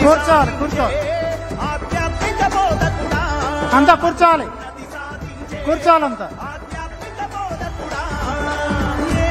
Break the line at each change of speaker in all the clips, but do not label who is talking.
కూర్చోవాలి కూర్చోవాలి అంతా కూర్చోవాలి కూర్చోవాలంతా
ఆధ్యాత్మిక బోధకుడా ఏ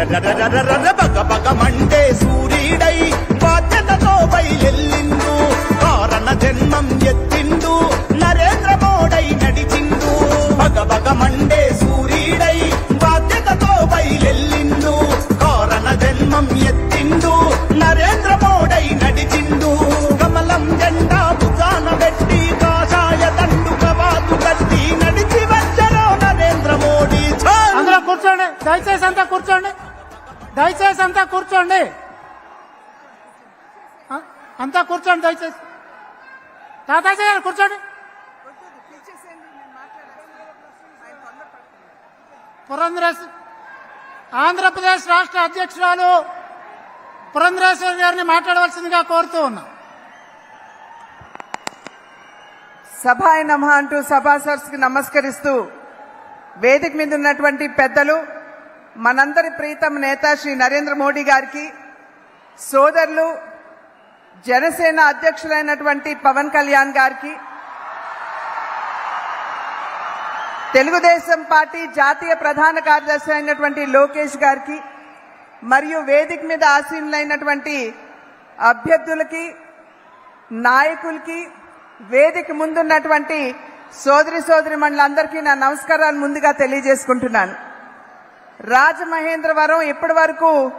రరరరరర బగ బగ మండే సూర్యుడై
దయచేసి అంతా కూర్చోండి. అంతా కూర్చోండి దయచేసి. తాతాజీ గారు కూర్చోండి. పురంధరేశ్వరి ఆంధ్రప్రదేశ్ రాష్ట్ర అధ్యక్షురాలు పురంధ్రేశ్వర్ గారిని మాట్లాడవలసిందిగా కోరుతూ ఉన్నా.
సభాయ నమ అంటూ సభాసర్స్కి నమస్కరిస్తూ వేదిక మీద ఉన్నటువంటి పెద్దలు మనందరి ప్రీతం నేత శ్రీ నరేంద్ర మోడీ గారికి సోదరులు జనసేన అధ్యక్షులైనటువంటి పవన్ కళ్యాణ్ గారికి తెలుగుదేశం పార్టీ జాతీయ ప్రధాన కార్యదర్శి అయినటువంటి లోకేష్ గారికి మరియు వేదిక మీద ఆసీనులైనటువంటి అభ్యర్థులకి నాయకులకి వేదిక ముందున్నటువంటి సోదరి సోదరి మండలందరికీ నా నమస్కారాలు ముందుగా తెలియజేసుకుంటున్నాను. రాజమహేంద్రవరం ఇప్పటి వరకు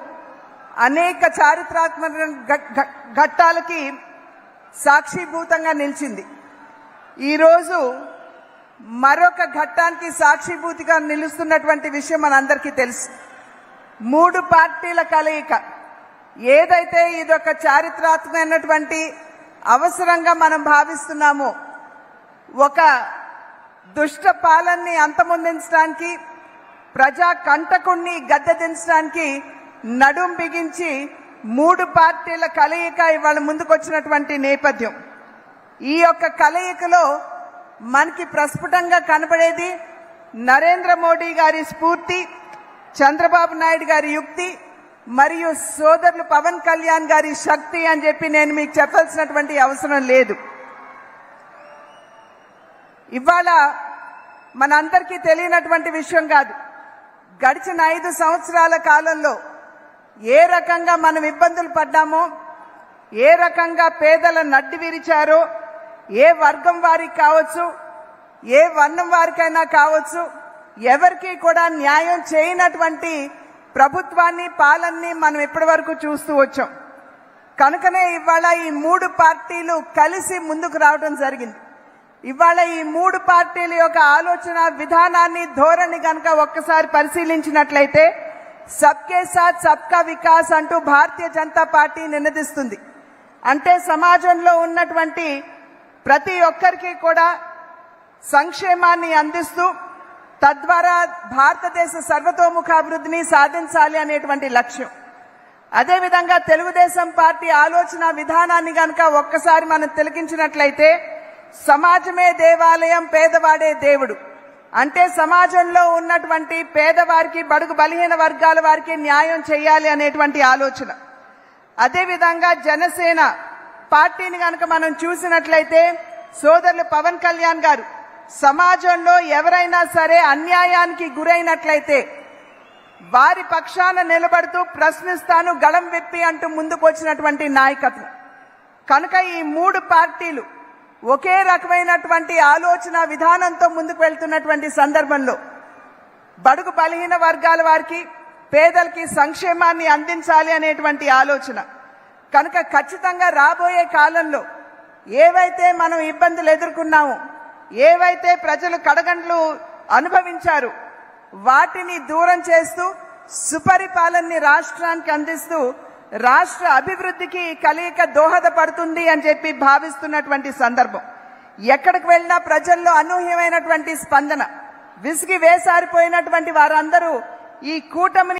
అనేక చారిత్రాత్మక ఘట్టాలకి సాక్షిభూతంగా నిలిచింది. ఈరోజు మరొక ఘట్టానికి సాక్షిభూతిగా నిలుస్తున్నటువంటి విషయం మనందరికీ తెలుసు. మూడు పార్టీల కలయిక. ఏదైతే ఇదొక చారిత్రాత్మకమైనటువంటి అవసరంగా మనం భావిస్తున్నామో ఒక దుష్ట పాలనని అంతమొందించడానికి ప్రజా కంటకుణ్ణి గద్దె దించడానికి నడుం బిగించి మూడు పార్టీల కలయిక ఇవాళ ముందుకొచ్చినటువంటి నేపథ్యం. ఈ యొక్క కలయికలో మనకి ప్రస్ఫుటంగా కనబడేది నరేంద్ర మోడీ గారి స్ఫూర్తి చంద్రబాబు నాయుడు గారి యుక్తి మరియు సోదరులు పవన్ కళ్యాణ్ గారి శక్తి అని చెప్పి నేను మీకు చెప్పాల్సినటువంటి అవసరం లేదు. ఇవాళ మనందరికీ తెలియనటువంటి విషయం కాదు. గడిచిన ఐదు సంవత్సరాల కాలంలో ఏ రకంగా మనం ఇబ్బందులు పడ్డామో ఏ రకంగా పేదల నడ్డి విరిచారో ఏ వర్గం వారికి కావచ్చు ఏ వర్ణం వారికైనా కావచ్చు ఎవరికి కూడా న్యాయం చేయనటువంటి ప్రభుత్వాన్ని పాలనని మనం ఇప్పటి వరకు చూస్తూ వచ్చాం. కనుకనే ఇవాళ ఈ మూడు పార్టీలు కలిసి ముందుకు రావడం జరిగింది. ఇవాళ ఈ మూడు పార్టీల యొక్క ఆలోచన విధానాన్ని ధోరణి కనుక ఒక్కసారి పరిశీలించినట్లయితే సబ్కే సాత్ సబ్కా వికాస్ అంటూ భారతీయ జనతా పార్టీ నినదిస్తుంది. అంటే సమాజంలో ఉన్నటువంటి ప్రతి ఒక్కరికి కూడా సంక్షేమాన్ని అందిస్తూ తద్వారా భారతదేశ సర్వతోముఖాభివృద్ధిని సాధించాలి అనేటువంటి లక్ష్యం. అదేవిధంగా తెలుగుదేశం పార్టీ ఆలోచన విధానాన్ని కనుక ఒక్కసారి మనం తిలకించినట్లయితే సమాజమే దేవాలయం పేదవాడే దేవుడు. అంటే సమాజంలో ఉన్నటువంటి పేదవారికి బడుగు బలహీన వర్గాల వారికి న్యాయం చేయాలి అనేటువంటి ఆలోచన. అదేవిధంగా జనసేన పార్టీని కనుక మనం చూసినట్లయితే సోదరులు పవన్ కళ్యాణ్ గారు సమాజంలో ఎవరైనా సరే అన్యాయానికి గురైనట్లయితే వారి పక్షాన నిలబడుతూ ప్రశ్నిస్తాను గళం విప్పి అంటూ ముందుకు వచ్చినటువంటి నాయకత్వం. కనుక ఈ మూడు పార్టీలు ఒకే రకమైనటువంటి ఆలోచన విధానంతో ముందుకు వెళ్తున్నటువంటి సందర్భంలో బడుగు బలహీన వర్గాల వారికి పేదలకి సంక్షేమాన్ని అందించాలి అనేటువంటి ఆలోచన. కనుక ఖచ్చితంగా రాబోయే కాలంలో ఏవైతే మనం ఇబ్బందులు ఎదుర్కొన్నామో ఏవైతే ప్రజలు కడగండ్లు అనుభవించారు వాటిని దూరం చేస్తూ సుపరిపాలనని రాష్ట్రానికి అందిస్తూ రాష్ట్ర అభివృద్ధికి ఈ కలయిక దోహదపడుతుంది అని చెప్పి భావిస్తున్నటువంటి సందర్భం. ఎక్కడికి వెళ్ళినా ప్రజల్లో అనూహ్యమైనటువంటి స్పందన. విసిగి వేసారిపోయినటువంటి వారందరూ ఈ కూటమిని